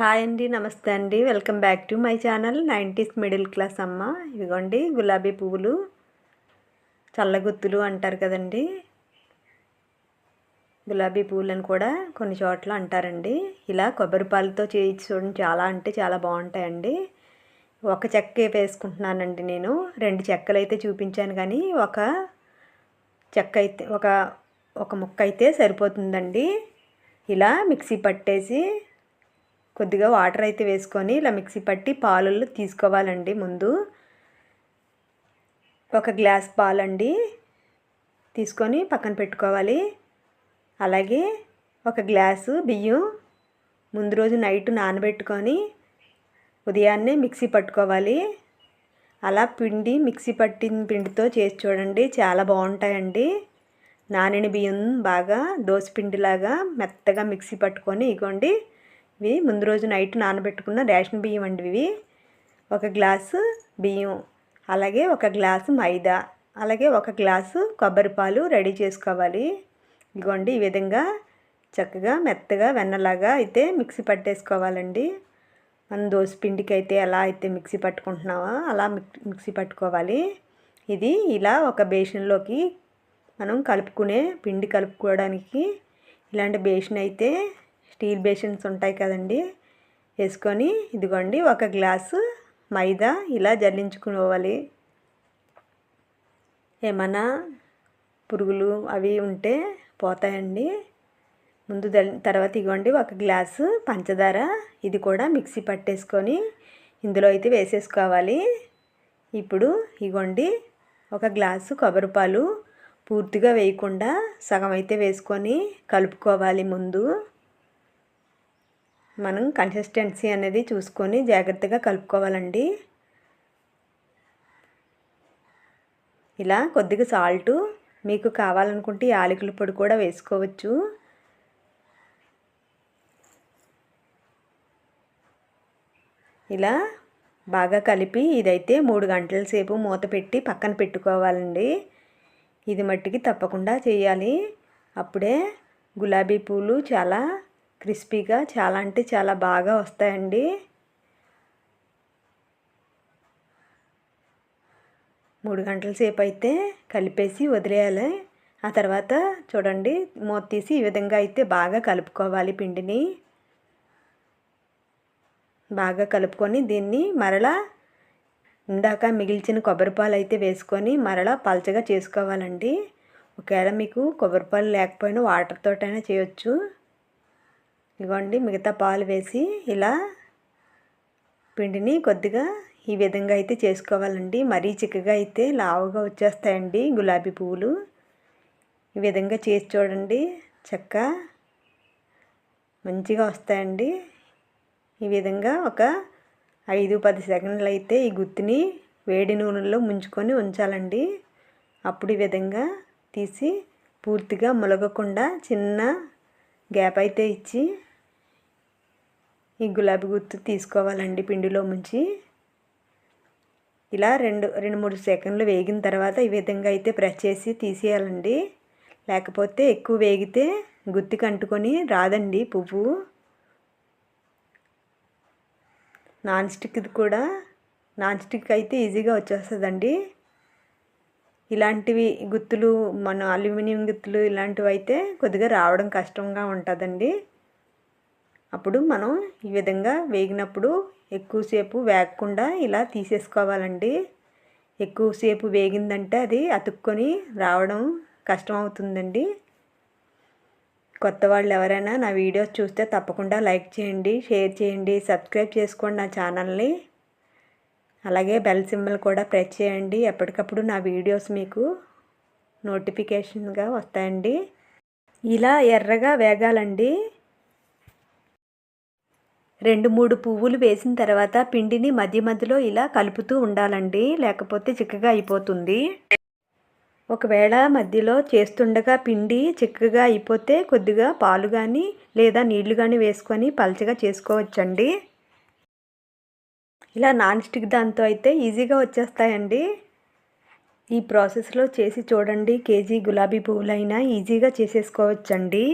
Hi అండి నమస్తే అండి. Welcome back to my channel nineties middle class అమ్మ. ఇదిగోండి గులాబీ పువ్వులు చల్లగుత్తులు అంటారు కదండి. గులాబీ పువ్వులను కూడా కొన్ని చోట్ల అంటారండి. ఇలా కొబ్బరి పాలతో చేయించుకోవడం చూడండి చాలా అంటే చాలా బాగుంటాయండి. ఒక చెక్క వేసుకుంటున్నానండి నేను. రెండు చెక్కలు అయితే చూపించాను కానీ ఒక చెక్క అయితే ఒక ఒక ముక్క అయితే సరిపోతుందండి. ఇలా మిక్సీ పట్టేసి కొద్దిగా వాటర్ అయితే వేసుకొని ఇలా మిక్సీ పట్టి పాలల్లో తీసుకోవాలండి ముందు. ఒక గ్లాస్ పాలండి తీసుకొని పక్కన పెట్టుకోవాలి. అలాగే ఒక గ్లాసు బియ్యం ముందు రోజు నైట్ నానబెట్టుకొని ఉదయాన్నే మిక్సీ పట్టుకోవాలి. అలా పిండి మిక్సీ పట్టిన పిండితో చేసి చూడండి చాలా బాగుంటాయండి. నానిన బియ్యం బాగా పిండిలాగా మెత్తగా మిక్సీ పట్టుకొని ఇగోండి. ఇవి. ముందు రోజు నైట్ నానబెట్టుకున్న రేషన్ బియ్యం అండి ఇవి. ఒక గ్లాసు బియ్యం అలాగే ఒక గ్లాసు మైదా అలాగే ఒక గ్లాసు కొబ్బరి పాలు రెడీ చేసుకోవాలి. ఇదిగోండి ఈ విధంగా చక్కగా మెత్తగా వెన్నలాగా అయితే మిక్సీ పట్టేసుకోవాలండి. మనం దోశ పిండికి అయితే ఎలా అయితే మిక్సీ పట్టుకుంటున్నామో అలా మిక్సీ పట్టుకోవాలి. ఇది ఇలా ఒక బేషన్లోకి మనం కలుపుకునే పిండి కలుపుకోవడానికి ఇలాంటి బేషన్ అయితే స్టీల్ బేషన్స్ ఉంటాయి కదండి. వేసుకొని ఇదిగోండి ఒక గ్లాసు మైదా ఇలా జల్లించుకోవాలి. ఏమన్నా పురుగులు అవి ఉంటే పోతాయండి. ముందు తర్వాత ఇగోండి ఒక గ్లాసు పంచదార ఇది కూడా మిక్సీ పట్టేసుకొని ఇందులో అయితే వేసేసుకోవాలి. ఇప్పుడు ఇగోండి ఒక గ్లాసు కొబ్బరి పాలు పూర్తిగా వేయకుండా సగం అయితే వేసుకొని కలుపుకోవాలి ముందు. మనం కన్సిస్టెన్సీ అనేది చూసుకొని జాగ్రత్తగా కలుపుకోవాలండి. ఇలా కొద్దిగా సాల్టు మీకు కావాలనుకుంటే యాలకుల పొడి కూడా వేసుకోవచ్చు. ఇలా బాగా కలిపి ఇదైతే మూడు గంటల సేపు మూత పెట్టి పక్కన పెట్టుకోవాలండి. ఇది మట్టికి తప్పకుండా చేయాలి. అప్పుడే గులాబీ పూలు చాలా క్రిస్పీగా చాలా అంటే చాలా బాగా వస్తాయండి. మూడు గంటల సేపు అయితే కలిపేసి వదిలేయాలి. ఆ తర్వాత చూడండి మూత తీసి ఈ విధంగా అయితే బాగా కలుపుకోవాలి పిండిని. బాగా కలుపుకొని దీన్ని మరలా ఇందాక మిగిల్చిన కొబ్బరిపాలు అయితే వేసుకొని మరలా పలచగా చేసుకోవాలండి. ఒకవేళ మీకు కొబ్బరిపాలు లేకపోయినా లేకపోయినా వాటర్తోటైనా చేయొచ్చు. ఇగోండి మిగతా పాలు వేసి ఇలా పిండిని కొద్దిగా ఈ విధంగా అయితే చేసుకోవాలండి. మరీ చిక్కగా అయితే లావుగా వచ్చేస్తాయండి గులాబీ పువ్వులు. ఈ విధంగా చేసి చూడండి చక్క మంచిగా వస్తాయండి. ఈ విధంగా ఒక ఐదు పది సెకండ్లు అయితే ఈ గుత్తిని వేడి నూనెలో ముంచుకొని ఉంచాలండి. అప్పుడు ఈ విధంగా తీసి పూర్తిగా ములగకుండా చిన్న గ్యాప్ అయితే ఇచ్చి ఈ గులాబీ గుత్తు తీసుకోవాలండి పిండిలో ముంచి. ఇలా రెండు రెండు మూడు సెకండ్లు వేగిన తర్వాత ఈ విధంగా అయితే ప్రెస్ చేసి తీసేయాలండి. లేకపోతే ఎక్కువ వేగితే గుత్తికి అంటుకొని రాదండి పువ్వు. నాన్ స్టిక్ కూడా నాన్ స్టిక్ అయితే ఈజీగా వచ్చేస్తుందండి. ఇలాంటివి గుత్తులు మన అల్యూమినియం గుత్తులు ఇలాంటివి అయితే కొద్దిగా రావడం కష్టంగా ఉంటుందండి. అప్పుడు మనం ఈ విధంగా వేగినప్పుడు ఎక్కువసేపు వేగకుండా ఇలా తీసేసుకోవాలండి. ఎక్కువసేపు వేగిందంటే అది అతుక్కొని రావడం కష్టం అవుతుందండి కొత్త వాళ్ళు ఎవరైనా నా వీడియోస్ చూస్తే తప్పకుండా లైక్ చేయండి షేర్ చేయండి సబ్స్క్రైబ్ చేసుకోండి నా ఛానల్ని. అలాగే బెల్ సింబల్ కూడా ప్రెస్ చేయండి. ఎప్పటికప్పుడు నా వీడియోస్ మీకు నోటిఫికేషన్గా వస్తాయండి. ఇలా ఎర్రగా వేగాలండి. రెండు మూడు పువ్వులు వేసిన తర్వాత పిండిని మధ్య మధ్యలో ఇలా కలుపుతూ ఉండాలండి. లేకపోతే చిక్కగా అయిపోతుంది. ఒకవేళ మధ్యలో చేస్తుండగా పిండి చిక్కగా అయిపోతే కొద్దిగా పాలు కానీ లేదా నీళ్ళు కానీ వేసుకొని పలచగా చేసుకోవచ్చండి. ఇలా నాన్ స్టిక్ దాంతో అయితే ఈజీగా వచ్చేస్తాయండి. ఈ ప్రాసెస్లో చేసి చూడండి. కేజీ గులాబీ పువ్వులైనా ఈజీగా చేసేసుకోవచ్చండి.